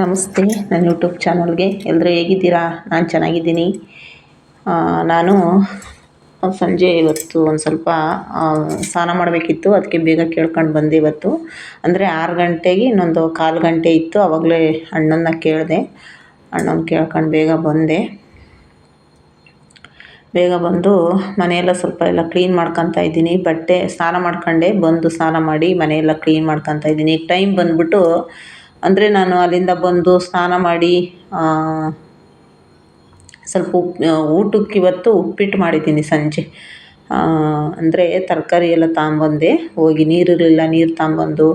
ನಮಸ್ತೆ, ನನ್ನ ಯೂಟ್ಯೂಬ್ ಚಾನಲ್ಗೆ ಎಲ್ಲರೂ ಹೇಗಿದ್ದೀರಾ? ನಾನು ಚೆನ್ನಾಗಿದ್ದೀನಿ. ನಾನು ಸಂಜೆ ಇವತ್ತು ಒಂದು ಸ್ವಲ್ಪ ಸ್ನಾನ ಮಾಡಬೇಕಿತ್ತು. ಅದಕ್ಕೆ ಬೇಗ ಕೇಳ್ಕೊಂಡು ಬಂದೆ ಇವತ್ತು. ಅಂದರೆ ಆರು ಗಂಟೆಗೆ ಇನ್ನೊಂದು ಕಾಲು ಗಂಟೆ ಇತ್ತು. ಆವಾಗಲೇ ಅಣ್ಣನ ಕೇಳಿದೆ. ಅಣ್ಣನ ಕೇಳ್ಕೊಂಡು ಬೇಗ ಬಂದೆ. ಬೇಗ ಬಂದು ಮನೆಯೆಲ್ಲ ಸ್ವಲ್ಪ ಎಲ್ಲ ಕ್ಲೀನ್ ಮಾಡ್ಕೊತಾ ಇದ್ದೀನಿ. ಬಟ್ಟೆ ಸ್ನಾನ ಮಾಡ್ಕೊಂಡೆ. ಬಂದು ಸ್ನಾನ ಮಾಡಿ ಮನೆಯೆಲ್ಲ ಕ್ಲೀನ್ ಮಾಡ್ಕೊತಾ ಇದ್ದೀನಿ. ಈಗ ಟೈಮ್ ಬಂದ್ಬಿಟ್ಟು ಅಂದರೆ ನಾನು ಅಲ್ಲಿಂದ ಬಂದು ಸ್ನಾನ ಮಾಡಿ ಸ್ವಲ್ಪ ಉಪ್ಪು ಊಟಕ್ಕೆ ಇವತ್ತು ಉಪ್ಪಿಟ್ಟು ಮಾಡಿದ್ದೀನಿ ಸಂಜೆ. ಅಂದರೆ ತರಕಾರಿ ಎಲ್ಲ ತಗೊಂಬಂದೆ ಹೋಗಿ ನೀರಿರಲಿಲ್ಲ, ನೀರು ತಗೊಂಬಂದು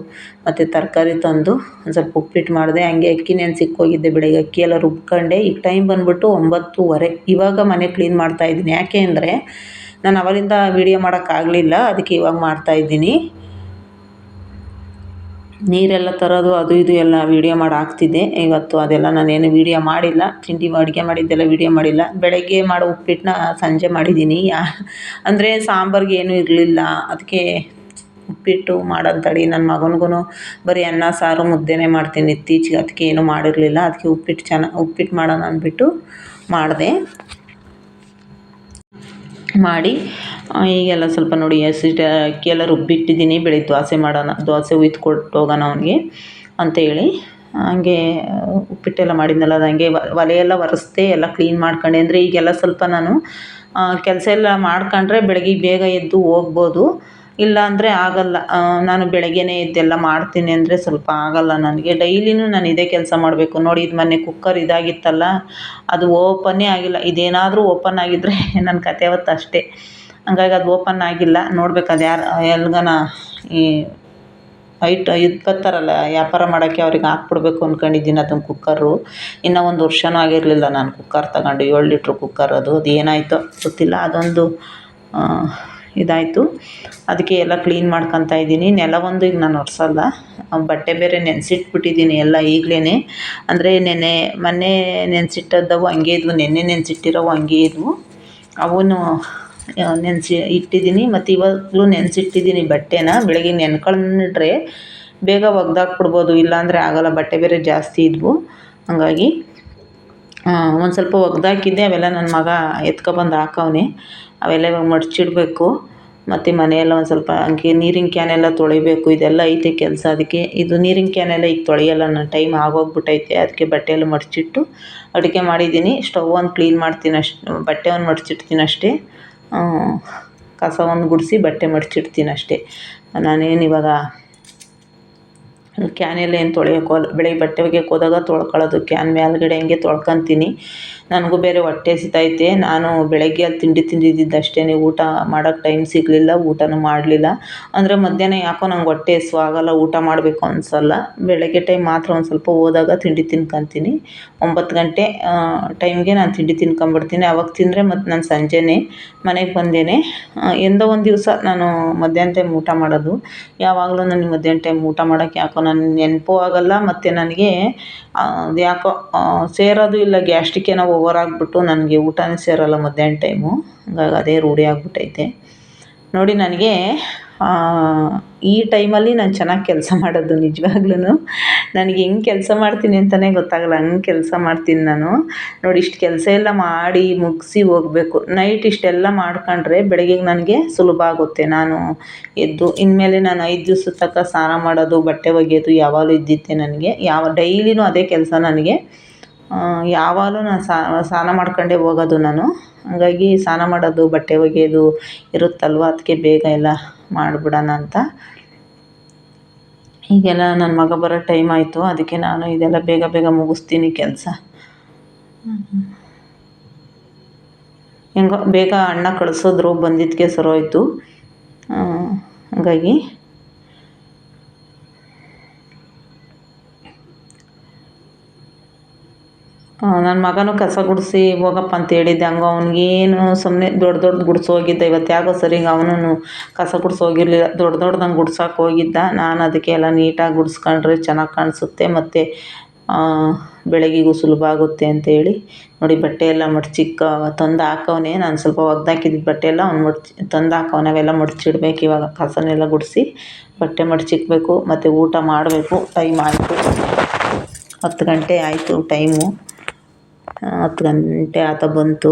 ಮತ್ತು ತರಕಾರಿ ತಂದು ಒಂದು ಸ್ವಲ್ಪ ಉಪ್ಪಿಟ್ಟು ಮಾಡಿದೆ. ಹಂಗೆ ಅಕ್ಕಿ ನೆನ್ಸಿಕ್ಕೆ ಹೋಗಿದ್ದೆ ಬೆಳಗ್ಗೆ. ಅಕ್ಕಿ ಎಲ್ಲ ರುಬ್ಕೊಂಡೆ. ಈಗ ಟೈಮ್ ಬಂದ್ಬಿಟ್ಟು ಒಂಬತ್ತೂವರೆ. ಇವಾಗ ಮನೆ ಕ್ಲೀನ್ ಮಾಡ್ತಾಯಿದ್ದೀನಿ ಯಾಕೆ ಅಂದರೆ, ನಾನು ಅವರಿಂದ ವೀಡಿಯೋ ಮಾಡೋಕ್ಕಾಗಲಿಲ್ಲ ಅದಕ್ಕೆ ಇವಾಗ ಮಾಡ್ತಾಯಿದ್ದೀನಿ ನೀರೆಲ್ಲ ತರೋದು, ಅದು ಇದು ಎಲ್ಲ ವೀಡಿಯೋ ಮಾಡಿ ಹಾಕ್ತಿದ್ದೆ. ಇವತ್ತು ಅದೆಲ್ಲ ನಾನೇನು ವೀಡಿಯೋ ಮಾಡಿಲ್ಲ. ತಿಂಡಿ ಅಡುಗೆ ಮಾಡಿದ್ದೆಲ್ಲ ವೀಡಿಯೋ ಮಾಡಿಲ್ಲ. ಬೆಳಗ್ಗೆ ಮಾಡೋ ಉಪ್ಪಿಟ್ಟನ್ನ ಸಂಜೆ ಮಾಡಿದ್ದೀನಿ. ಅಂದರೆ ಸಾಂಬಾರ್ಗೆ ಏನೂ ಇರಲಿಲ್ಲ. ಅದಕ್ಕೆ ಉಪ್ಪಿಟ್ಟು ಮಾಡೋಂಥಡಿ ನನ್ನ ಮಗನಿಗೂ ಬರೀ ಅನ್ನ, ಸಾರು, ಮುದ್ದೆನೇ ಮಾಡ್ತೀನಿ ಇತ್ತೀಚೆಗೆ. ಅದಕ್ಕೆ ಏನೂ ಮಾಡಿರಲಿಲ್ಲ. ಅದಕ್ಕೆ ಉಪ್ಪಿಟ್ಟು ಚೆನ್ನ, ಉಪ್ಪಿಟ್ಟು ಮಾಡೋಣ ಅಂದ್ಬಿಟ್ಟು ಮಾಡಿದೆ. ಮಾಡಿ ಈಗೆಲ್ಲ ಸ್ವಲ್ಪ ನೋಡಿ ಹಸಿಟ್ಟು ಅಕ್ಕಿ ಎಲ್ಲ ರುಬ್ಬಿಟ್ಟಿದ್ದೀನಿ ಬೆಳಿಗ್ಗೆ ದೋಸೆ ಮಾಡೋಣ ದೋಸೆ ಉಯ್ದು ಕೊಟ್ಟು ಹೋಗೋಣ ಅವನಿಗೆ ಅಂತೇಳಿ ಹಂಗೆ ಉಪ್ಪಿಟ್ಟೆಲ್ಲ ಮಾಡಿದ್ನಲ್ಲ, ಅದು ಹಂಗೆ ಒಲೆ ಎಲ್ಲ ಒರೆಸ್ದೆ ಎಲ್ಲ ಕ್ಲೀನ್ ಮಾಡ್ಕೊಂಡೆ. ಅಂದರೆ ಈಗೆಲ್ಲ ಸ್ವಲ್ಪ ನಾನು ಕೆಲಸ ಎಲ್ಲ ಮಾಡ್ಕೊಂಡ್ರೆ ಬೆಳಗ್ಗೆ ಬೇಗ ಎದ್ದು ಹೋಗ್ಬೋದು. ಇಲ್ಲ ಅಂದರೆ ಆಗೋಲ್ಲ. ನಾನು ಬೆಳಗ್ಗೆನೇ ಎದ್ದೆಲ್ಲ ಮಾಡ್ತೀನಿ ಅಂದರೆ ಸ್ವಲ್ಪ ಆಗೋಲ್ಲ ನನಗೆ. ಡೈಲಿನೂ ನಾನು ಇದೇ ಕೆಲಸ ಮಾಡಬೇಕು. ನೋಡಿ, ಇದು ಮೊನ್ನೆ ಕುಕ್ಕರ್ ಇದಾಗಿತ್ತಲ್ಲ, ಅದು ಓಪನ್ನೇ ಆಗಿಲ್ಲ. ಇದೇನಾದರೂ ಓಪನ್ ಆಗಿದ್ದರೆ ನನ್ನ ಕತೆ ಅವತ್ತು ಅಷ್ಟೇ. ಹಂಗಾಗಿ ಅದು ಓಪನ್ ಆಗಿಲ್ಲ. ನೋಡ್ಬೇಕು ಅದು ಯಾರು, ಎಲ್ಗನ ಈ ಐಟ್ ಇದು ಬರ್ತಾರಲ್ಲ ವ್ಯಾಪಾರ ಮಾಡೋಕ್ಕೆ ಅವ್ರಿಗೆ ಹಾಕ್ಬಿಡ್ಬೇಕು ಅಂದ್ಕೊಂಡಿದ್ದೀನಿ ಅದನ್ನು ಕುಕ್ಕರು. ಇನ್ನೂ ಒಂದು ವರ್ಷವೂ ಆಗಿರಲಿಲ್ಲ ನಾನು ಕುಕ್ಕರ್ ತಗೊಂಡು. ಏಳು ಲೀಟ್ರ್ ಕುಕ್ಕರ್ ಅದು. ಅದು ಏನಾಯಿತೋ ಗೊತ್ತಿಲ್ಲ. ಅದೊಂದು ಇದಾಯಿತು. ಅದಕ್ಕೆ ಎಲ್ಲ ಕ್ಲೀನ್ ಮಾಡ್ಕೊತಾ ಇದ್ದೀನಿ. ನೆಲ ಒಂದು ಈಗ ನಾನು ಒರೆಸಲ್ಲ. ಬಟ್ಟೆ ಬೇರೆ ನೆನೆಸಿಟ್ಬಿಟ್ಟಿದ್ದೀನಿ ಎಲ್ಲ ಈಗಲೇ ಅಂದರೆ ನೆನೆ, ಮೊನ್ನೆ ನೆನೆಸಿಟ್ಟದ್ದವು, ಹಂಗೆ ಇದ್ವು. ನೆನ್ನೆ ನೆನೆಸಿಟ್ಟಿರೋವು, ಹಂಗೆ ಇದ್ವು. ಅವನು ನೆನೆಸಿ ಇಟ್ಟಿದ್ದೀನಿ. ಮತ್ತು ಇವಾಗಲೂ ನೆನೆಸಿಟ್ಟಿದ್ದೀನಿ ಬಟ್ಟೆನ. ಬೆಳಗ್ಗೆ ನೆನ್ಕೊಂಡ್ರೆ ಬೇಗ ಒಗ್ದಾಕ್ಬಿಡ್ಬೋದು. ಇಲ್ಲಾಂದರೆ ಆಗೋಲ್ಲ. ಬಟ್ಟೆ ಬೇರೆ ಜಾಸ್ತಿ ಇದ್ವು. ಹಾಗಾಗಿ ಒಂದು ಸ್ವಲ್ಪ ಒಗ್ದಾಕಿದ್ದೆ. ಅವೆಲ್ಲ ನನ್ನ ಮಗ ಎತ್ಕೊಬಂದು ಹಾಕವ್ನೆ. ಅವೆಲ್ಲ ಇವಾಗ ಮಡ್ಚಿಡಬೇಕು. ಮತ್ತು ಮನೆಯೆಲ್ಲ ಒಂದು ಸ್ವಲ್ಪ ಹಂಗೆ ನೀರಿನ ಕ್ಯಾನೆಲ್ಲ ತೊಳಿಬೇಕು ಇದೆಲ್ಲ ಐತೆ ಕೆಲಸ ಅದಕ್ಕೆ. ಇದು ನೀರಿನ ಕ್ಯಾನೆಲ್ಲ ಈಗ ತೊಳೆಯಲ್ಲ ನಾನು ಟೈಮ್ ಆಗೋಗ್ಬಿಟ್ಟೈತೆ ಅದಕ್ಕೆ ಬಟ್ಟೆ ಎಲ್ಲ ಮಡಚಿಟ್ಟು ಅಡುಗೆ ಮಾಡಿದ್ದೀನಿ. ಸ್ಟವ್ ಒಂದು ಕ್ಲೀನ್ ಮಾಡ್ತೀನಿ ಅಷ್ಟು ಬಟ್ಟೆ ಒಂದು ಮಡಚಿಡ್ತೀನಿ ಅಷ್ಟೇ. ಆ, ಕಸ ಒಂದು ಗುಡಿಸಿ ಬಟ್ಟೆ ಮಡಚಿಡ್ತೀನಿ ಅಷ್ಟೇ. ನಾನೇನು ಇವಾಗ ಕ್ಯಾನೆಲ್ಲ ಏನು ತೊಳೆಯೋಕ್ಕೆ ಹೋಗಲ್ಲ ಬೆಳಗ್ಗೆ ಬಟ್ಟೆ ಒಗ್ಯಕ್ಕೆ ಹೋದಾಗ ತೊಳ್ಕೊಳ್ಳೋದು. ಕ್ಯಾನ್ ಮೇಲ್ಗಡೆ ಹಂಗೆ ತೊಳ್ಕೊತೀನಿ. ನನಗೂ ಬೇರೆ ಹೊಟ್ಟೆ ಹಸಿತೈತೆ. ನಾನು ಬೆಳಗ್ಗೆ ಅಲ್ಲಿ ತಿಂಡಿ ತಿಂದಿದ್ದಿದ್ದು ಅಷ್ಟೇ ಊಟ ಮಾಡೋಕ್ಕೆ ಟೈಮ್ ಸಿಗಲಿಲ್ಲ, ಊಟನೂ ಮಾಡಲಿಲ್ಲ. ಅಂದರೆ ಮಧ್ಯಾಹ್ನ ಯಾಕೋ ನಂಗೆ ಹೊಟ್ಟೆ ಹಸ್ವಾಗಲ್ಲ ಊಟ ಮಾಡಬೇಕು ಅನಿಸಲ್ಲ. ಬೆಳಗ್ಗೆ ಟೈಮ್ ಮಾತ್ರ ಒಂದು ಸ್ವಲ್ಪ ಹೋದಾಗ ತಿಂಡಿ ತಿನ್ಕೊತೀನಿ. ಒಂಬತ್ತು ಗಂಟೆ ಟೈಮ್ಗೆ ನಾನು ತಿಂಡಿ ತಿನ್ಕೊಂಬಿಡ್ತೀನಿ. ಅವಾಗ ತಿಂದರೆ ಮತ್ತು ನಾನು ಸಂಜೆನೇ ಮನೆಗೆ ಬಂದೇನೆ. ಎಂದೋ ಒಂದು ದಿವಸ ನಾನು ಮಧ್ಯಾಹ್ನ ಟೈಮ್ ಊಟ ಮಾಡೋದು. ಯಾವಾಗಲೂ ನನಗೆ ಮಧ್ಯಾಹ್ನ ಟೈಮ್ ಊಟ ಮಾಡೋಕ್ಕೆ ಯಾಕೋ ನನ್ನ ನೆನಪು ಆಗೋಲ್ಲ. ಮತ್ತು ನನಗೆ ಯಾಕೋ ಸೇರೋದು ಇಲ್ಲ ಗ್ಯಾಸ್ಟ್ರಿಕ್ ಏನೋ ಓವರ್ ಆಗಿಬಿಟ್ಟು ನನಗೆ ಊಟನೇ ಸೇರಲ್ಲ ಮಧ್ಯಾಹ್ನ ಟೈಮು ಹಂಗಾಗಿ ಅದೇ ರೂಢಿ ಆಗಿಬಿಟ್ಟೈತೆ. ನೋಡಿ ನನಗೆ ಈ ಟೈಮಲ್ಲಿ ನಾನು ಚೆನ್ನಾಗಿ ಕೆಲಸ ಮಾಡೋದು ನಿಜವಾಗ್ಲೂ ನನಗೆ ಹೆಂಗೆ ಕೆಲಸ ಮಾಡ್ತೀನಿ ಅಂತಲೇ ಗೊತ್ತಾಗಲ್ಲ, ಹಂಗೆ ಕೆಲಸ ಮಾಡ್ತೀನಿ ನಾನು. ನೋಡಿ ಇಷ್ಟು ಕೆಲಸ ಎಲ್ಲ ಮಾಡಿ ಮುಗಿಸಿ ಹೋಗಬೇಕು. ನೈಟ್ ಇಷ್ಟೆಲ್ಲ ಮಾಡ್ಕೊಂಡ್ರೆ ಬೆಳಗ್ಗೆ ನನಗೆ ಸುಲಭ ಆಗುತ್ತೆ. ನಾನು ಎದ್ದು, ಇನ್ಮೇಲೆ ನಾನು ಐದು ದಿವ್ಸ ತನಕ ಸ್ನಾನ ಮಾಡೋದು, ಬಟ್ಟೆ ಒಗೆಯೋದು ಯಾವಾಗಲೂ ಇದ್ದಿತ್ತೆ ನನಗೆ. ಯಾವ, ಡೈಲಿನೂ ಅದೇ ಕೆಲಸ ನನಗೆ. ಯಾವಾಗಲೂ ನಾನು ಸ್ನಾನ ಮಾಡ್ಕೊಂಡೇ ಹೋಗೋದು ನಾನು. ಹಾಗಾಗಿ ಸ್ನಾನ ಮಾಡೋದು ಬಟ್ಟೆ ಒಗೆಯೋದು ಇರುತ್ತಲ್ವ? ಅದಕ್ಕೆ ಬೇಗ ಎಲ್ಲ ಮಾಡಿಬಿಡೋಣ ಅಂತ. ಈಗೆಲ್ಲ ನನ್ನ ಮಗ ಬರೋ ಟೈಮ್ ಆಯಿತು. ಅದಕ್ಕೆ ನಾನು ಇದೆಲ್ಲ ಬೇಗ ಬೇಗ ಮುಗಿಸ್ತೀನಿ ಕೆಲಸ. ಹೆಂಗೋ ಬೇಗ ಅಣ್ಣ ಕಳಿಸಿದ್ರು ಬಂದಿದ್ದಕ್ಕೆ ಸರೋಯ್ತು ಆ, ಹಾಗಾಗಿ ನನ್ನ ಮಗನೂ ಕಸ ಗುಡಿಸಿ ಹೋಗಪ್ಪ ಅಂತ ಹೇಳಿದ್ದೆ. ಹಂಗೆ ಅವ್ನಿಗೇನು ಸುಮ್ಮನೆ ದೊಡ್ಡ ದೊಡ್ಡ ಗುಡ್ಸಿ ಹೋಗಿದ್ದ. ಇವತ್ತು ಯಾಕೋ ಸರಿಗೆ ಅವನು ಕಸ ಗುಡ್ಸಿ ಹೋಗಿರ್ಲಿಲ್ಲ. ದೊಡ್ಡ ದೊಡ್ಡದಂಗೆ ಗುಡ್ಸಕ್ಕೆ ಹೋಗಿದ್ದ. ನಾನು ಅದಕ್ಕೆ ಎಲ್ಲ ನೀಟಾಗಿ ಗುಡಿಸ್ಕೊಂಡ್ರೆ ಚೆನ್ನಾಗಿ ಕಾಣಿಸುತ್ತೆ ಮತ್ತು ಬೆಳಗ್ಗೆಗೂ ಸುಲಭ ಆಗುತ್ತೆ ಅಂತೇಳಿ ನೋಡಿ ಬಟ್ಟೆ ಎಲ್ಲ ಮಡ್ಚಿಕ್ಕ ತಂದು ಹಾಕವನೆ ನಾನು ಸ್ವಲ್ಪ ಒಗ್ದಾಕಿದ್ದ ಬಟ್ಟೆ ಎಲ್ಲ ಅವ್ನು ಮಡ್ಚಿ ತಂದು ಹಾಕವನೆ ಅವೆಲ್ಲ ಮಡ್ಚಿಡ್ಬೇಕು. ಇವಾಗ ಕಸನೆಲ್ಲ ಗುಡಿಸಿ ಬಟ್ಟೆ ಮಡ್ಚಿಕ್ಬೇಕು ಮತ್ತು ಊಟ ಮಾಡಬೇಕು. ಟೈಮ್ ಆಯಿತು. ಹತ್ತು ಗಂಟೆ ಆಯಿತು ಟೈಮು. ಹತ್ತು ಗಂಟೆ ಆತ ಬಂತು.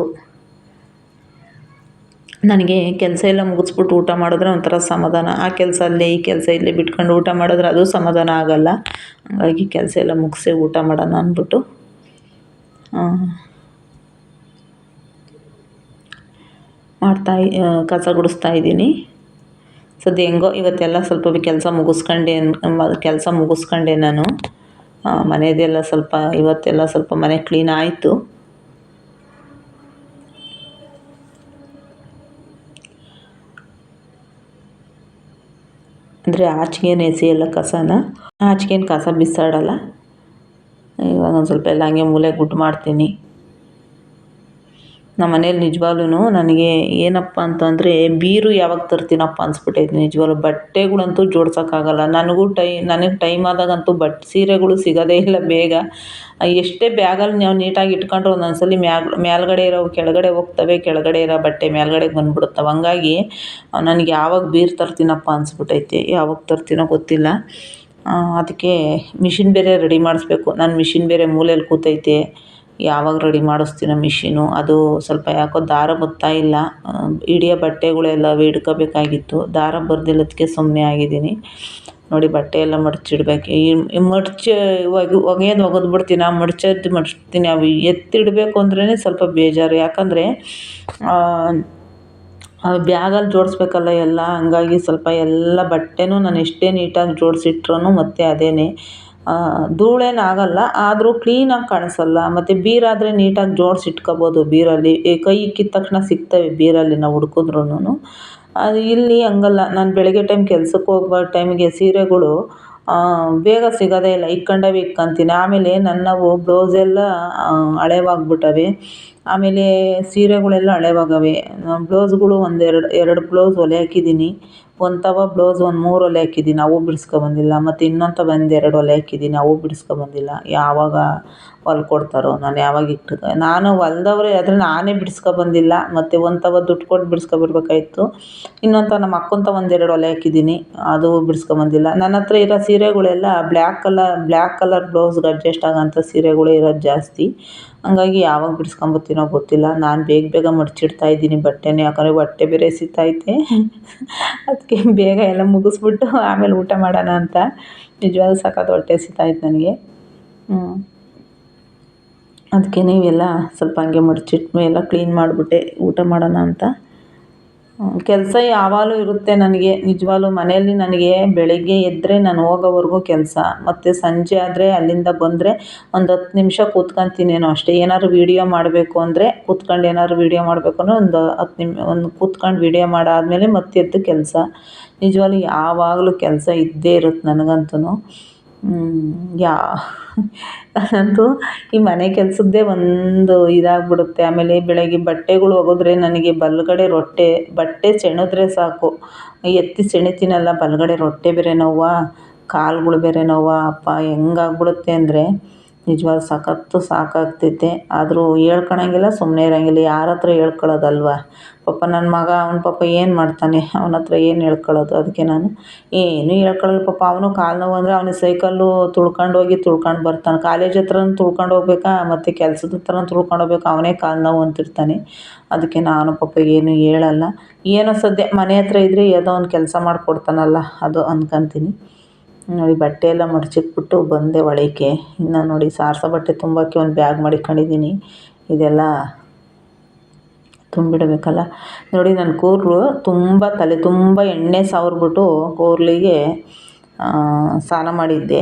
ನನಗೆ ಕೆಲಸ ಎಲ್ಲ ಮುಗಿಸ್ಬಿಟ್ಟು ಊಟ ಮಾಡಿದ್ರೆ ಒಂಥರ ಸಮಾಧಾನ. ಆ ಕೆಲಸ ಅಲ್ಲೇ, ಈ ಕೆಲಸ ಇಲ್ಲೇ ಬಿಟ್ಕೊಂಡು ಊಟ ಮಾಡಿದ್ರೆ ಅದು ಸಮಾಧಾನ ಆಗೋಲ್ಲ. ಹಾಗಾಗಿ ಕೆಲಸ ಎಲ್ಲ ಮುಗಿಸಿ ಊಟ ಮಾಡೋಣ ಅಂದ್ಬಿಟ್ಟು. ಮಾಡ್ತಾ ಕಸ ಗುಡಿಸ್ತಾ ಇದ್ದೀನಿ. ಸದ್ಯ ಹೆಂಗೋ ಇವತ್ತೆಲ್ಲ ಸ್ವಲ್ಪ ಕೆಲಸ ಮುಗಿಸ್ಕೊಂಡೆ ಕೆಲಸ ಮುಗಿಸ್ಕೊಂಡೆ ನಾನು. ಮನೆಯದೆಲ್ಲ ಸ್ವಲ್ಪ, ಇವತ್ತೆಲ್ಲ ಸ್ವಲ್ಪ ಮನೆ ಕ್ಲೀನ್ ಆಯಿತು. ಅಂದರೆ ಆಚೆಗೇನು ಎಸೆಯಲ್ಲ ಕಸನ. ಆಚೆಗೇನು ಕಸ ಬಿಸಾಡಲ್ಲ. ಇವಾಗ ಒಂದು ಸ್ವಲ್ಪ ಎಲ್ಲ ಹಂಗೆ ಮೂಲೆ ಗುಡ್ ಮಾಡ್ತೀನಿ. ನಮ್ಮ ಮನೇಲಿ ನಿಜವಾಗ್ಲೂ ನನಗೆ ಏನಪ್ಪ ಅಂತಂದರೆ ಬೀರು ಯಾವಾಗ ತರ್ತೀನಪ್ಪ ಅನ್ಸ್ಬಿಟ್ಟೈತೆ ನಿಜವಾಗ್ಲೂ. ಬಟ್ಟೆಗಳಂತೂ ಜೋಡ್ಸೋಕ್ಕಾಗಲ್ಲ. ನನಗೂ ಟೈ, ನನಗೆ ಟೈಮ್ ಆದಾಗಂತೂ ಬಟ್ ಸೀರೆಗಳು ಸಿಗೋದೇ ಇಲ್ಲ ಬೇಗ. ಎಷ್ಟೇ ಬ್ಯಾಗಲ್ಲಿ ನಾವು ನೀಟಾಗಿ ಇಟ್ಕೊಂಡ್ರೆ ಒಂದೊಂದು ಸಲ ಮ್ಯಾಗ್ ಮೇಲ್ಗಡೆ ಇರೋ ಕೆಳಗಡೆ ಹೋಗ್ತವೆ, ಕೆಳಗಡೆ ಇರೋ ಬಟ್ಟೆ ಮೇಲ್ಗಡೆಗೆ ಬಂದ್ಬಿಡುತ್ತವೆ. ಹಂಗಾಗಿ ನನಗೆ ಯಾವಾಗ ಬೀರು ತರ್ತೀನಪ್ಪ ಅನ್ಸ್ಬಿಟ್ಟೈತೆ, ಯಾವಾಗ ತರ್ತೀನೋ ಗೊತ್ತಿಲ್ಲ. ಅದಕ್ಕೆ ಮಿಷಿನ್ ಬೇರೆ ರೆಡಿ ಮಾಡಿಸ್ಬೇಕು. ನನ್ನ ಮಿಷಿನ್ ಬೇರೆ ಮೂಲೆಯಲ್ಲಿ ಕೂತೈತೆ. ಯಾವಾಗ ರೆಡಿ ಮಾಡಿಸ್ತೀನೋ ಮಿಷಿನು ಅದು ಸ್ವಲ್ಪ ಯಾಕೋ ದಾರ ಬರ್ತಾ ಇಲ್ಲ. ಹಿಡಿಯೋ ಬಟ್ಟೆಗಳೆಲ್ಲ ಹಿಡ್ಕೋಬೇಕಾಗಿತ್ತು ದಾರ ಬರ್ದಿಲ್ಲದಕ್ಕೆ ಸುಮ್ಮನೆ ಆಗಿದ್ದೀನಿ. ನೋಡಿ ಬಟ್ಟೆ ಎಲ್ಲ ಮಡ್ಚಿಡ್ಬೇಕು. ಈ ಮಡ್ಚಿ, ಒಗೆ ಒಗೆಯೋದು ಒಗೆದು ಬಿಡ್ತೀನಿ. ಆ ಮಡ್ಚೋದು ಮಡ್ಚ್ತೀನಿ. ಅವು ಎತ್ತಿಡಬೇಕು ಅಂದ್ರೇ ಸ್ವಲ್ಪ ಬೇಜಾರು. ಯಾಕಂದರೆ ಬ್ಯಾಗಲ್ಲಿ ಜೋಡಿಸ್ಬೇಕಲ್ಲ ಎಲ್ಲ, ಹಂಗಾಗಿ ಸ್ವಲ್ಪ ಎಲ್ಲ ಬಟ್ಟೆನೂ ನಾನು ಎಷ್ಟೇ ನೀಟಾಗಿ ಜೋಡಿಸಿಟ್ರೂ ಮತ್ತೆ ಅದೇನೆ. ಧೂಳೇನು ಆಗೋಲ್ಲ ಆದರೂ ಕ್ಲೀನಾಗಿ ಕಾಣಿಸಲ್ಲ. ಮತ್ತು ಬೀರಾದರೆ ನೀಟಾಗಿ ಜೋಡ್ಸಿ ಇಟ್ಕೊಬೋದು ಬೀರಲ್ಲಿ. ಕೈ ಇಕ್ಕಿದ ತಕ್ಷಣ ಸಿಗ್ತವೆ ಬೀರಲ್ಲಿ ನಾವು ಹುಡ್ಕಿದ್ರುನು ಅದು ಇಲ್ಲಿ ಹಂಗಲ್ಲ. ನಾನು ಬೆಳಗ್ಗೆ ಟೈಮ್ ಕೆಲ್ಸಕ್ಕೆ ಹೋಗುವ ಟೈಮ್ಗೆ ಸೀರೆಗಳು ಬೇಗ ಸಿಗೋದೇ ಇಲ್ಲ. ಇಟ್ಕೊಂಡವೇ ಇಕ್ಕಂತೀನಿ. ಆಮೇಲೆ ನನ್ನವು ಬ್ಲೌಸೆಲ್ಲ ಹಳೆವಾಗ್ಬಿಟ್ಟವೆ. ಆಮೇಲೆ ಸೀರೆಗಳೆಲ್ಲ ಹಳೆವಾಗವೆ. ಬ್ಲೌಸ್ಗಳು ಒಂದೆರಡು, ಎರಡು ಬ್ಲೌಸ್ ಒಲೆ ಹಾಕಿದ್ದೀನಿ ಒಂದು ತವ ಬ್ಲೌಸ್ ಒಂದು ಮೂರು ಹೊಲೆ ಹಾಕಿದ್ದೀನಿ ಅವು ಬಿಡಿಸ್ಕೊಬಂದಿಲ್ಲ ಮತ್ತು ಇನ್ನೊಂದು ತವ ಎರಡು ಹೊಲೆ ಹಾಕಿದ್ದೀನಿ ಅವು ಬಿಡಿಸ್ಕೊಬಂದಿಲ್ಲ ಯಾವಾಗ ಹೊಲ್ಕೊಡ್ತಾರೋ ನಾನು ಯಾವಾಗ ಇಟ್ಟು ನಾನು ಹೊಲ್ದವ್ರೆ ಆದರೆ ನಾನೇ ಬಿಡಿಸ್ಕೊಬಂದಿಲ್ಲ ಮತ್ತು ಒಂದು ತವ ದುಡ್ಡು ಕೊಟ್ಟು ಬಿಡಿಸ್ಕೊಬರ್ಬೇಕಾಯ್ತು ಇನ್ನೊಂದು ತವ ನಮ್ಮ ಅಕ್ಕಂತ ತವ ಎರಡು ಹೊಲೆ ಹಾಕಿದ್ದೀನಿ ಅದು ಬಿಡಿಸ್ಕೊಬಂದಿಲ್ಲ ನನ್ನ ಹತ್ರ ಇರೋ ಸೀರೆಗಳೆಲ್ಲ ಬ್ಲ್ಯಾಕ್ ಕಲರ್ ಬ್ಲ್ಯಾಕ್ ಕಲರ್ ಬ್ಲೌಸ್ಗೆ ಅಡ್ಜಸ್ಟ್ ಆಗೋಂಥ ಸೀರೆಗಳೇ ಇರೋದು ಜಾಸ್ತಿ. ಹಂಗಾಗಿ ಯಾವಾಗ ಬಿಡಿಸ್ಕೊಂಬತ್ತೀನೋ ಗೊತ್ತಿಲ್ಲ. ನಾನು ಬೇಗ ಬೇಗ ಮಡ್ಚಿಡ್ತಾ ಇದ್ದೀನಿ ಬಟ್ಟೆನ, ಯಾಕಂದರೆ ಹೊಟ್ಟೆ ಬೇರೆ ಹಸಿತೈತೆ ಅದಕ್ಕೆ ಬೇಗ ಎಲ್ಲ ಮುಗಿಸ್ಬಿಟ್ಟು ಆಮೇಲೆ ಊಟ ಮಾಡೋಣ ಅಂತ. ನಿಜವಾಗ್ಲೂ ಸಾಕಾದ ಹೊಟ್ಟೆ ಹಸಿತೈತೆ ನನಗೆ. ಅದಕ್ಕೆ ನೀವೆಲ್ಲ ಸ್ವಲ್ಪ ಹಂಗೆ ಮಡ್ಚಿಟ್ಟು ಎಲ್ಲ ಕ್ಲೀನ್ ಮಾಡಿಬಿಟ್ಟೆ ಊಟ ಮಾಡೋಣ ಅಂತ. ಕೆಲಸ ಯಾವಾಗಲೂ ಇರುತ್ತೆ ನನಗೆ, ನಿಜವಾಗ್ಲೂ ಮನೆಯಲ್ಲಿ ನನಗೆ. ಬೆಳಗ್ಗೆ ಎದ್ದರೆ ನಾನು ಹೋಗೋವರೆಗೂ ಕೆಲಸ, ಮತ್ತು ಸಂಜೆ ಆದರೆ ಅಲ್ಲಿಂದ ಬಂದರೆ ಒಂದು ಹತ್ತು ನಿಮಿಷ ಕೂತ್ಕೊಂತೀನೇನೋ ಅಷ್ಟೇ. ಏನಾದ್ರು ವೀಡಿಯೋ ಮಾಡಬೇಕು ಅಂದರೆ ಕೂತ್ಕೊಂಡು ಏನಾದ್ರು ವೀಡಿಯೋ ಮಾಡಬೇಕು ಅಂದರೆ ಒಂದು ಹತ್ತು ನಿಮ್, ಒಂದು ಕೂತ್ಕೊಂಡು ವೀಡಿಯೋ ಮಾಡಾದಮೇಲೆ ಮತ್ತೆ ಎದ್ದು ಕೆಲಸ. ನಿಜವಾಗ್ಲೂ ಯಾವಾಗಲೂ ಕೆಲಸ ಇದ್ದೇ ಇರುತ್ತೆ ನನಗಂತೂ ಯಾ ನಾನಂತೂ ಈ ಮನೆ ಕೆಲಸದ್ದೇ ಒಂದು ಇದಾಗ್ಬಿಡುತ್ತೆ. ಆಮೇಲೆ ಬೆಳಗ್ಗೆ ಬಟ್ಟೆಗಳು ಒಗೆದ್ರೆ ನನಗೆ ಬಲಗಡೆ ರೊಟ್ಟೆ, ಬಟ್ಟೆ ಸೆಣೆದ್ರೆ ಸಾಕು. ಎತ್ತಿ ಸೆಣಿತೀನಲ್ಲ, ಬಲಗಡೆ ರೊಟ್ಟೆ ಬೇರೆ ನೋವಾ, ಕಾಲುಗಳು ಬೇರೆ ನೋವಾ, ಅಪ್ಪ ಹೆಂಗಾಗ್ಬಿಡುತ್ತೆ ಅಂದರೆ ನಿಜವಾದ ಸಖತ್ತು ಸಾಕಾಗ್ತೈತೆ ಆದರೂ ಹೇಳ್ಕೊಳಂಗಿಲ್ಲ ಸುಮ್ಮನೆ ಇರೋಂಗಿಲ್ಲ. ಯಾರ ಹತ್ರ ಹೇಳ್ಕೊಳ್ಳೋದಲ್ವ? ಪಾಪ ನನ್ನ ಮಗ, ಅವ್ನ ಪಾಪ ಏನು ಮಾಡ್ತಾನೆ? ಅವನ ಹತ್ರ ಏನು ಹೇಳ್ಕೊಳ್ಳೋದು? ಅದಕ್ಕೆ ನಾನು ಏನೂ ಹೇಳ್ಕೊಳಲ್ಲ ಪಾಪ ಅವನು ಕಾಲು ನೋವು ಅಂದರೆ ಅವನಿಗೆ ಸೈಕಲ್ಲು ತುಳ್ಕೊಂಡು ಹೋಗಿ ತುಳ್ಕೊಂಡು ಬರ್ತಾನೆ. ಕಾಲೇಜ್ ಹತ್ರನೂ ತುಳ್ಕೊಂಡು ಹೋಗ್ಬೇಕಾ? ಮತ್ತು ಕೆಲ್ಸದ ಹತ್ರನೂ ತುಳ್ಕೊಂಡು ಹೋಗ್ಬೇಕು? ಅವನೇ ಕಾಲು ನೋವು ಅಂತಿರ್ತಾನೆ. ಅದಕ್ಕೆ ನಾನು ಪಾಪ ಏನೂ ಹೇಳಲ್ಲ. ಏನೋ ಸದ್ಯ ಮನೆ ಹತ್ರ ಇದ್ದರೆ ಯಾವುದೋ ಒಂದು ಕೆಲಸ ಮಾಡಿಕೊಡ್ತಾನಲ್ಲ, ಅದು ಅಂದ್ಕೊಂತೀನಿ ನೋಡಿ, ಬಟ್ಟೆ ಎಲ್ಲ ಮಡಚಿಟ್ಬಿಟ್ಟು ಬಂದೆ ಒಳಕ್ಕೆ. ಇನ್ನು ನೋಡಿ, ಸಾರ್ಸ ಬಟ್ಟೆ ತುಂಬಕ್ಕೆ ಒಂದು ಬ್ಯಾಗ್ ಮಾಡಿಕೊಂಡಿದ್ದೀನಿ. ಇದೆಲ್ಲ ತುಂಬಿಡಬೇಕಲ್ಲ? ನೋಡಿ ನನ್ನ ಕೂರ್ಲು ತುಂಬ ತಲೆ, ತುಂಬ ಎಣ್ಣೆ ಸಾವಿರ್ಬಿಟ್ಟು ಕೂರ್ಲಿಗೆ ಸ್ನಾನ ಮಾಡಿದ್ದೆ.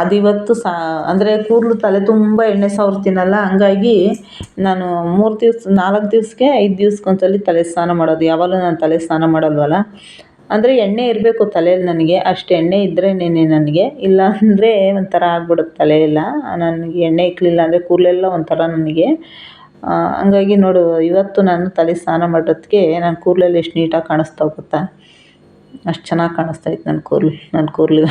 ಅದಿವತ್ತು ಸಾ, ಅಂದರೆ ಕೂರ್ಲು ತಲೆ ತುಂಬ ಎಣ್ಣೆ ಸಾವಿರ್ತೀನಲ್ಲ, ಹಂಗಾಗಿ ನಾನು ಮೂರು ದಿವ್ಸ, ನಾಲ್ಕು ದಿವ್ಸಕ್ಕೆ ಐದು ದಿವ್ಸಕ್ಕೊಂದ್ಸಲ ತಲೆ ಸ್ನಾನ ಮಾಡೋದು. ಯಾವಾಗಲೂ ನಾನು ತಲೆ ಸ್ನಾನ ಮಾಡಲ್ವಲ್ಲ? ಅಂದರೆ ಎಣ್ಣೆ ಇರಬೇಕು ತಲೆಯಲ್ಲಿ ನನಗೆ. ಅಷ್ಟು ಎಣ್ಣೆ ಇದ್ರೇನೆ ನನಗೆ. ಇಲ್ಲ ಅಂದರೆ ಒಂಥರ ಆಗ್ಬಿಡುತ್ತೆ ತಲೆ ಎಲ್ಲ ನನಗೆ ಎಣ್ಣೆ ಇಕ್ಕಲಿಲ್ಲ ಅಂದರೆ ಕೂದಲೆಲ್ಲ ಒಂಥರ ನನಗೆ. ಹಂಗಾಗಿ ನೋಡು, ಇವತ್ತು ನಾನು ತಲೆ ಸ್ನಾನ ಮಾಡೋದಕ್ಕೆ ನನ್ನ ಕೂದಲೆಲ್ಲ ಎಷ್ಟು ನೀಟಾಗಿ ಕಾಣಿಸ್ತಾ ಹೋಗುತ್ತಾ? ಅಷ್ಟು ಚೆನ್ನಾಗಿ ಕಾಣಿಸ್ತಾ ಇತ್ತು ನನ್ನ ಕೂದಲು ನನ್ನ ಕೂದಲು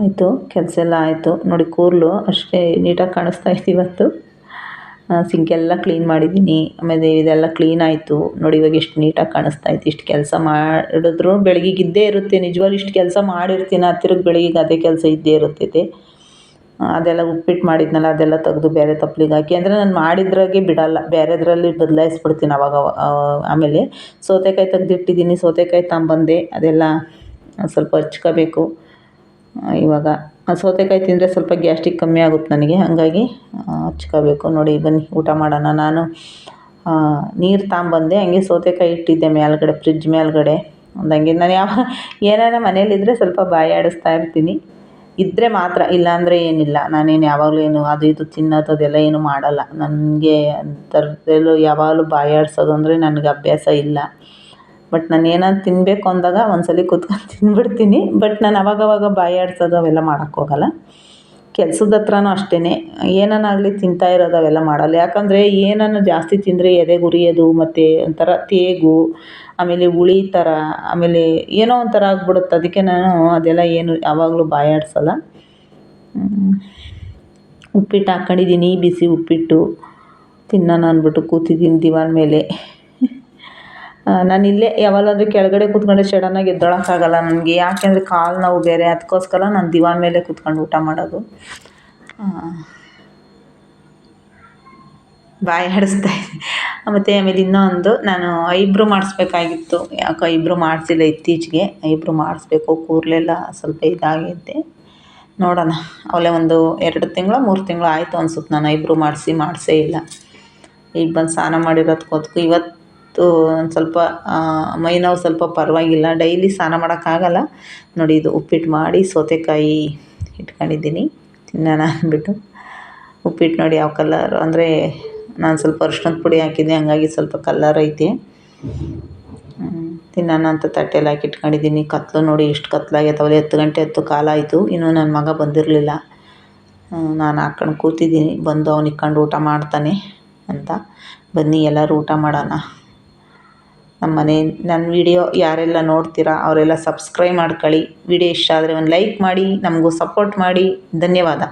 ಆಯಿತು, ಕೆಲಸ ಎಲ್ಲ ಆಯಿತು. ನೋಡಿ, ಕೂರ್ಲು ಅಷ್ಟೇ ನೀಟಾಗಿ ಕಾಣಿಸ್ತಾ ಇತ್ತು ಇವತ್ತು. ಸಿಂಕೆಲ್ಲ ಕ್ಲೀನ್ ಮಾಡಿದ್ದೀನಿ. ಆಮೇಲೆ ಇದೆಲ್ಲ ಕ್ಲೀನ್ ಆಯಿತು. ನೋಡಿ, ಇವಾಗ ಎಷ್ಟು ನೀಟಾಗಿ ಕಾಣಿಸ್ತಾ ಇತ್ತು ಇಷ್ಟು ಕೆಲಸ ಮಾಡಿದ್ರು ಬೆಳಗಿಗೆ ಇದ್ದೇ ಇರುತ್ತೆ. ನಿಜವಾಗ್ಲೂ ಇಷ್ಟು ಕೆಲಸ ಮಾಡಿರ್ತೀನಿ. ಹತ್ತಿರಕ್ಕೆ ಬೆಳಗಿಗೆ ಅದೇ ಕೆಲಸ ಇದ್ದೇ ಇರುತ್ತೈತೆ. ಅದೆಲ್ಲ ಉಪ್ಪಿಟ್ಟು ಮಾಡಿದ್ನಲ್ಲ, ಅದೆಲ್ಲ ತೆಗೆದು ಬೇರೆ ತಪ್ಲಿಗೆ ಹಾಕಿ. ಅಂದರೆ ನಾನು ಮಾಡಿದ್ರಾಗೆ ಬಿಡಲ್ಲ. ಬೇರೆದ್ರಲ್ಲಿ ಬದಲಾಯಿಸ್ಬಿಡ್ತೀನಿ ಅವಾಗ ಅವ- ಆಮೇಲೆ. ಸೌತೆಕಾಯಿ ತೆಗೆದಿಟ್ಟಿದ್ದೀನಿ. ಸೌತೆಕಾಯಿ ತಗೊಂಬಂದೆ. ಅದೆಲ್ಲ ಸ್ವಲ್ಪ ಹಚ್ಕೋಬೇಕು. ಇವಾಗ ಸೌತೆಕಾಯಿ ತಿಂದರೆ ಸ್ವಲ್ಪ ಗ್ಯಾಸ್ಟಿಕ್ ಕಮ್ಮಿ ಆಗುತ್ತೆ ನನಗೆ. ಹಾಗಾಗಿ ಹಚ್ಕೋಬೇಕು. ನೋಡಿ, ಬನ್ನಿ, ಊಟ ಮಾಡೋಣ. ನಾನು ನೀರು ತಾಂಬಂದೆ, ಹಂಗೆ ಸೌತೆಕಾಯಿ ಇಟ್ಟಿದ್ದೆ ಮೇಲ್ಗಡೆ ಫ್ರಿಜ್ ಮೇಲ್ಗಡೆ. ಒಂದು ಹಂಗೆ, ನಾನು ಯಾವ, ಏನಾರ ಮನೇಲಿದ್ದರೆ ಸ್ವಲ್ಪ ಬಾಯಿ ಆಡಿಸ್ತಾ ಇರ್ತೀನಿ. ಇದ್ದರೆ ಮಾತ್ರ, ಇಲ್ಲಾಂದರೆ ಏನಿಲ್ಲ. ನಾನೇನು ಯಾವಾಗಲೂ ಏನು ಅದು ಇದು ತಿನ್ನೋದು, ಅದೆಲ್ಲ ಏನು ಮಾಡಲ್ಲ. ನನಗೆ ಥರದಲ್ಲೂ ಯಾವಾಗಲೂ ಬಾಯಾಡಿಸೋದು ಅಂದರೆ ನನಗೆ ಅಭ್ಯಾಸ ಇಲ್ಲ. ಬಟ್ ನಾನು ಏನಾದ್ರು ತಿನ್ನಬೇಕು ಅಂದಾಗ ಒಂದ್ಸಲ ಕೂತ್ಕೊಂಡು ತಿಂದ್ಬಿಡ್ತೀನಿ ಬಟ್ ನಾನು ಅವಾಗವಾಗ ಬಾಯಿ ಆಡ್ಸೋದು ಅವೆಲ್ಲ ಮಾಡೋಕ್ಕೋಗಲ್ಲ ಕೆಲ್ಸದ ಹತ್ರನೂ ಅಷ್ಟೇ ಏನನ್ನಾಗಲಿ ತಿಂತಾ ಇರೋದು ಅವೆಲ್ಲ ಮಾಡಲ್ಲ. ಯಾಕಂದರೆ ಏನನ್ನು ಜಾಸ್ತಿ ತಿಂದರೆ ಎದೆ ಉರಿಯೋದು ಮತ್ತು ಒಂಥರ ತೇಗು, ಆಮೇಲೆ ಹುಳಿ ಥರ ಆಮೇಲೆ ಏನೋ ಒಂಥರ ಆಗ್ಬಿಡುತ್ತೆ. ಅದಕ್ಕೆ ನಾನು ಅದೆಲ್ಲ ಏನು ಯಾವಾಗಲೂ ಬಾಯಿ ಆಡಿಸಲ್ಲ. ಉಪ್ಪಿಟ್ಟು ಹಾಕ್ಕೊಂಡಿದ್ದೀನಿ ಬಿಸಿ ಉಪ್ಪಿಟ್ಟು. ತಿನ್ನೋಣ ಅಂದ್ಬಿಟ್ಟು ಕೂತಿದ್ದೀನಿ ದಿವಾನ್ ಮೇಲೆ. ನಾನು ಇಲ್ಲೇ ಯಾವಾಗಾದ್ರೂ ಕೆಳಗಡೆ ಕೂತ್ಕೊಂಡ್ರೆ ಸಡನ್ನಾಗಿ ಎದ್ದೇಳೋಕ್ಕಾಗಲ್ಲ ನನಗೆ. ಯಾಕೆಂದರೆ ಕಾಲು ನೋವು ಬೇರೆ ಅದಕ್ಕೋಸ್ಕರ ನಾನು ದಿವಾನ್ ಮೇಲೆ ಕೂತ್ಕೊಂಡು ಊಟ ಮಾಡೋದು. ಬಾಯಿ ಆಡಿಸ್ತಾ ಮತ್ತು ಆಮೇಲೆ ಇನ್ನೊಂದು, ನಾನು ಐಬ್ರು ಮಾಡಿಸ್ಬೇಕಾಗಿತ್ತು. ಯಾಕೆ ಐಬ್ರು ಮಾಡಿಸಿಲ್ಲ ಇತ್ತೀಚೆಗೆ. ಐಬ್ರು ಮಾಡಿಸ್ಬೇಕು, ಕೂರ್ಲೆಲ್ಲ ಸ್ವಲ್ಪ ಇದಾಗೈತೆ ನೋಡೋಣ. ಅವಲೇ ಒಂದು ಎರಡು ತಿಂಗಳು, ಮೂರು ತಿಂಗಳು ಆಯಿತು ಅನ್ಸುತ್ತೆ. ನಾನು ಐಬ್ರು ಮಾಡಿಸಿ, ಮಾಡಿಸೇ ಇಲ್ಲ. ಈಗ ಬಂದು ಸ್ನಾನ ಮಾಡಿರೋದಕ್ಕೋದಕ್ಕೂ ಇವತ್ತು ಒಂದು ಸ್ವಲ್ಪ ಮೈ ನೋವು ಸ್ವಲ್ಪ ಪರವಾಗಿಲ್ಲ. ಡೈಲಿ ಸ್ನಾನ ಮಾಡೋಕ್ಕಾಗಲ್ಲ ನೋಡಿ ಇದು ಉಪ್ಪಿಟ್ಟು ಮಾಡಿ ಸೌತೆಕಾಯಿ ಇಟ್ಕೊಂಡಿದ್ದೀನಿ. ತಿನ್ನೋಣ ಅಂದ್ಬಿಟ್ಟು. ಉಪ್ಪಿಟ್ಟು ನೋಡಿ ಯಾವ ಕಲರ್, ಅಂದರೆ ನಾನು ಸ್ವಲ್ಪ ಅರ್ಶಿಣದ ಪುಡಿ ಹಾಕಿದ್ದೆ, ಹಂಗಾಗಿ ಸ್ವಲ್ಪ ಕಲ್ಲರ್ ಐತೆ. ತಿನ್ನೋಣ ಅಂತ ತಟ್ಟೆಲ್ಲ ಹಾಕಿ ಇಟ್ಕೊಂಡಿದ್ದೀನಿ. ಕತ್ಲು ನೋಡಿ ಎಷ್ಟು ಕತ್ಲಾಗೈತವಲ್ಲ ಹತ್ತು ಗಂಟೆ ಹತ್ತು ಕಾಲಾಯಿತು ಇನ್ನೂ ನನ್ನ ಮಗ ಬಂದಿರಲಿಲ್ಲ. ನಾನು ಹಾಕ್ಕೊಂಡು ಕೂತಿದ್ದೀನಿ. ಬಂದು ಅವ್ನು ಊಟ ಮಾಡ್ತಾನೆ ಅಂತ. ಬನ್ನಿ, ಎಲ್ಲರೂ ಊಟ ಮಾಡೋಣ. ನಮ್ಮ ಮನೆ, ನನ್ನ ವಿಡಿಯೋ ಯಾರೆಲ್ಲ ನೋಡ್ತೀರಾ, ಅವರೆಲ್ಲ ಸಬ್ಸ್ಕ್ರೈಬ್ ಮಾಡ್ಕೊಳ್ಳಿ. ವಿಡಿಯೋ ಇಷ್ಟ ಆದರೆ ಒಂದು ಲೈಕ್ ಮಾಡಿ, ನಮಗೂ ಸಪೋರ್ಟ್ ಮಾಡಿ. ಧನ್ಯವಾದ.